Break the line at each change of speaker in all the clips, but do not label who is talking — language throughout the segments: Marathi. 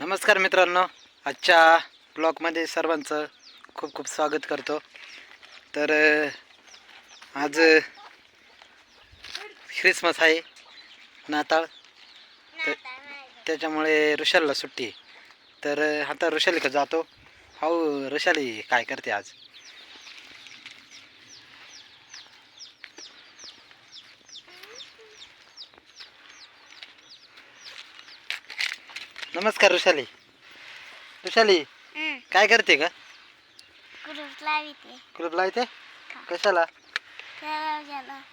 नमस्कार मित्रांनो आजच्या ब्लॉगमध्ये सर्वांचं खूप खूप स्वागत करतो. तर आज ख्रिसमस आहे नाताळ. तर त्याच्यामुळे ऋषालला सुट्टी आहे. तर आता ऋषालीकडे जातो. हो ऋषाली काय करते आज? नमस्कार ऋषाली ऋषाली काय करते का
कुलूप लाविते.
कुलूप लावते? कशाला?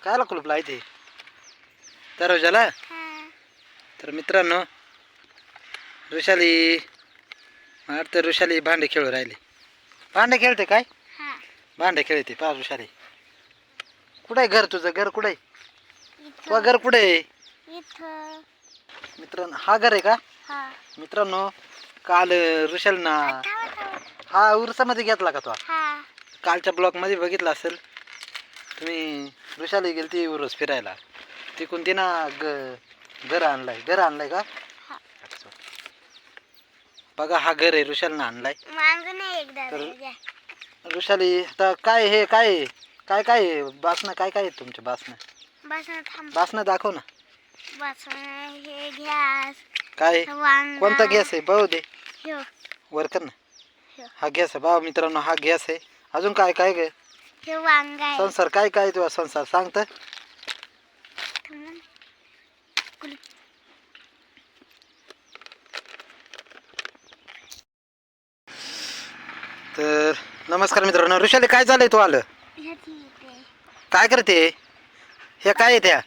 कायला कुलूप लावते? दरवाजाला?
हा.
तर मित्रांनो ऋषाली वाटतं ऋषाली भांडे खेळू राहिले. भांडे खेळते काय?
हा.
भांडे खेळते पा ऋषाली कुठं घर तुझं? घर कुठं आहे? तुझं घर कुठं मित्रांनो हा घर आहे का?
हा.
मित्रांनो काल ऋषालीना
थांबा, थांबा.
हा? उरसामध्ये घेतला का तो?
हा.
कालच्या ब्लॉकमध्ये बघितला असेल. तुम्ही ऋषाली गेली ती उरूस फिरायला. तिकून तिनं ग घर आणलाय. घर आणलाय का?
हा.
बघा हा घर आहे ऋषालीनं आणलाय. तर-
दरवाजा
ऋषाली आता काय हे काय आहे? काय काय आहे? बासनं काय काय आहे तुमच्या बासनं?
बसून थांब.
बासनं दाखव ना.
हे गॅस
काय? कोणता गॅस आहे? भाऊ दे. वर कर ना. हा गॅस आहे. भाऊ मित्रांनो हा गॅस आहे. अजून काय काय ग? संसार काय काय तुझा संसार? सांग तर. नमस्कार मित्रांनो. ऋषाली काय झालंय तू आलं? काय करते? हे काय आहे त्या?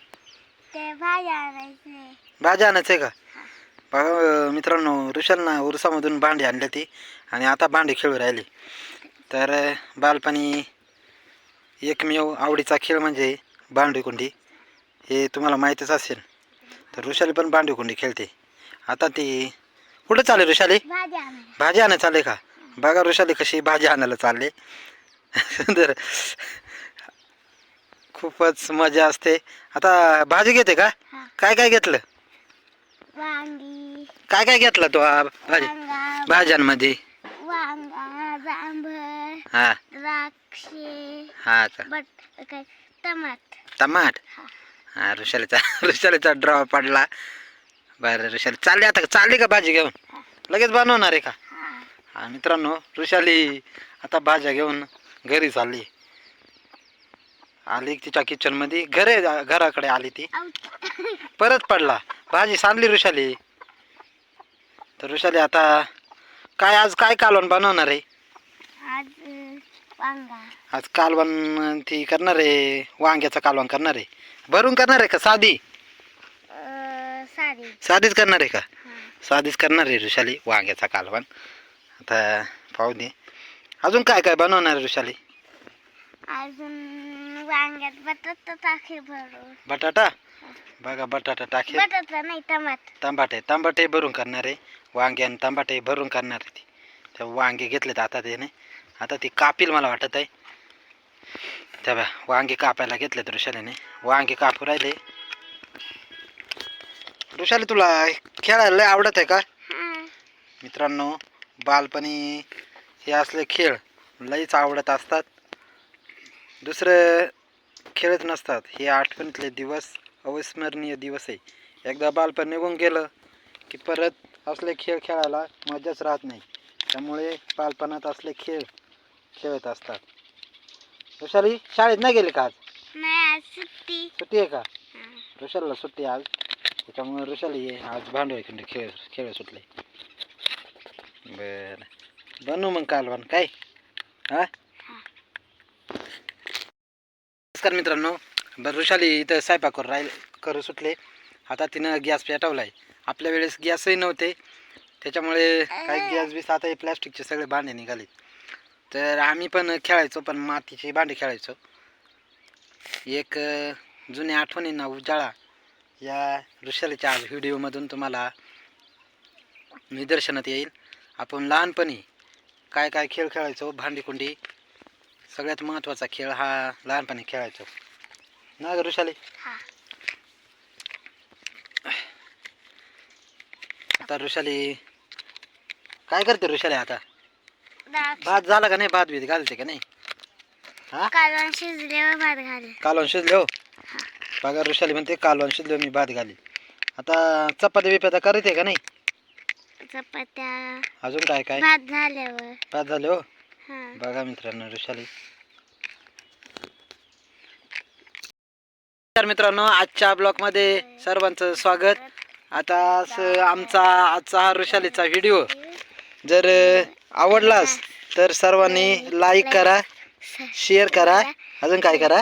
भाज्या आणायचे
भाज्या आणायचं आहे का? बघा मित्रांनो ऋषालनं उरसामधून भांडी आणली ती आणि आता भांडी खेळू राहिली. तर बालपणी एकमेव आवडीचा खेळ म्हणजे भांडी कुंडी हे तुम्हाला माहीतच असेल. तर ऋषाली पण भांडी कुंडी खेळते. आता ती कुठं चालले ऋषाली? भाजी आणायला. चालले का? बघा ऋषाली कशी भाजी आणायला चालले. तर खूपच मजा असते. आता भाजी घेते का? काय काय घेतलं? काय काय घेतलं तो भाजी?
वांगा.
भाज्यांमध्ये?
वांगा जांभळ
हा.
द्राक्षे
हा का
बट काय टमाट.
टमाट?
हा.
हा ऋषालीचा ऋषालीचा ड्रॉ पडला. बरं ऋषाली चालली आता चालली का भाजी घेऊन? लगेच बनवणार आहे का?
हा.
हा मित्रांनो ऋषाली आता भाज्या घेऊन घरी चालली. आली तिच्या किचनमध्ये घरे घराकडे आली ती.
आऊट.
परत पडला. भाजी सांडली ऋषाली तर ऋषाली आता काय आज काय कालवण बनवणार आहे?
आज अं, वांगा.
आज कालवण ती करणार आहे वांग्याचं कालवण करणार आहे. भरून करणार आहे का साधी?
अं,
साधीच करणार आहे का? साधीच करणार आहे ऋषाली वांग्याचा कालवण. आता पाहू दे. अजून काय काय बनवणार आहे ऋषाली?
अजून वांग्यात बटाटा टाके भरून
बटाटा? बघा बटाटा टाकेल.
बटाटा नाही टमाट
तांबाटे तांबाटे भरून करणार आहे. वांगे आणि तांबाटे भरून करणार आहे ती. त्या वांगे घेतलेत आता त्याने. आता ती कापील मला वाटत आहे. त्या बा वांगे कापायला घेतलेत ऋषालीने वांगे कापू राहिले. ऋषाली तुला खेळायला लय आवडत आहे का? मित्रांनो बालपणी हे असले खेळ लईच आवडत असतात. दुसरं खेळत नसतात. हे आठवणीतले दिवस अविस्मरणीय दिवस आहे. एकदा बालपण निघून गेलं की परत असले खेळ खेळायला मजाच राहत नाही. त्यामुळे बालपणात असले खेळ खेळत असतात. ऋषाली शाळेत नाही गेली का आज?
सुट्टी.
सुट्टी आहे का. ऋषालीला सुट्टी आज. त्याच्यामुळे ऋषाली आहे आज भांडवल खेळ खेळ सुटले. बरं. बनवू मग कालवण काय? हा?
हा.
नमस्कार मित्रांनो. बरं ऋषाली इथं स्वयंपाक करू राहिले करू सुटले. आता तिनं गॅस पेटवलाय. आपल्या वेळेस गॅसही नव्हते. त्याच्यामुळे काही गॅस बीस आता हे प्लॅस्टिकचे सगळे भांडे निघाले. तर आम्ही पण खेळायचो पण मातीचे भांडे खेळायचो. एक जुन्या आठवणींना उजाळा. या ऋषालीच्या आज व्हिडिओमधून तुम्हाला निदर्शनात येईल. आपण लहानपणी काय काय खेळ खेळायचो भांडीकुंडी. सगळ्यात महत्त्वाचा खेळ हा लहानपणी खेळायचो. ना ग ऋषाली? आता ऋषाली काय करते ऋषाली आता? भात. झाला का नाही? भात बीत घालते का नाही? हा?
कालवण शिजल्यावर भात घाले.
कालवण शिजले हो? बघा ऋषाली म्हणते कालवण शिजले मी भात घाली. आता चपाती बिपात्या करते का नाही?
चपात्या.
अजून काय काय?
भात झाल्यावर.
भात हा. बघा मित्रांनो ऋषाली. तर मित्रांनो आजच्या ब्लॉगमध्ये सर्वांचं स्वागत. आता आमचा आजचा हा ऋषालीचा व्हिडिओ. जर आवडलास तर सर्वांनी लाईक करा शेअर करा. अजून काय करा?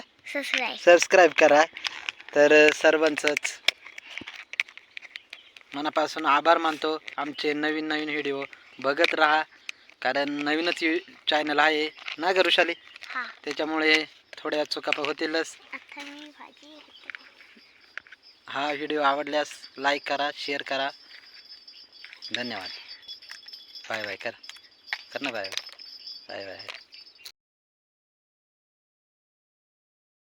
सबस्क्राईब
करा. तर सर्वांचंच मनापासून आभार मानतो. आमचे नवीन नवीन व्हिडिओ बघत राहा. कारण नवीनच चॅनल आहे. ना ग ऋषाली त्याच्यामुळे थोड्या चुकापा होतीलच.
मी भाजी
हा व्हिडिओ आवडल्यास लाईक करा शेअर करा. धन्यवाद. बाय बाय कर. कर ना बाय बाय बाय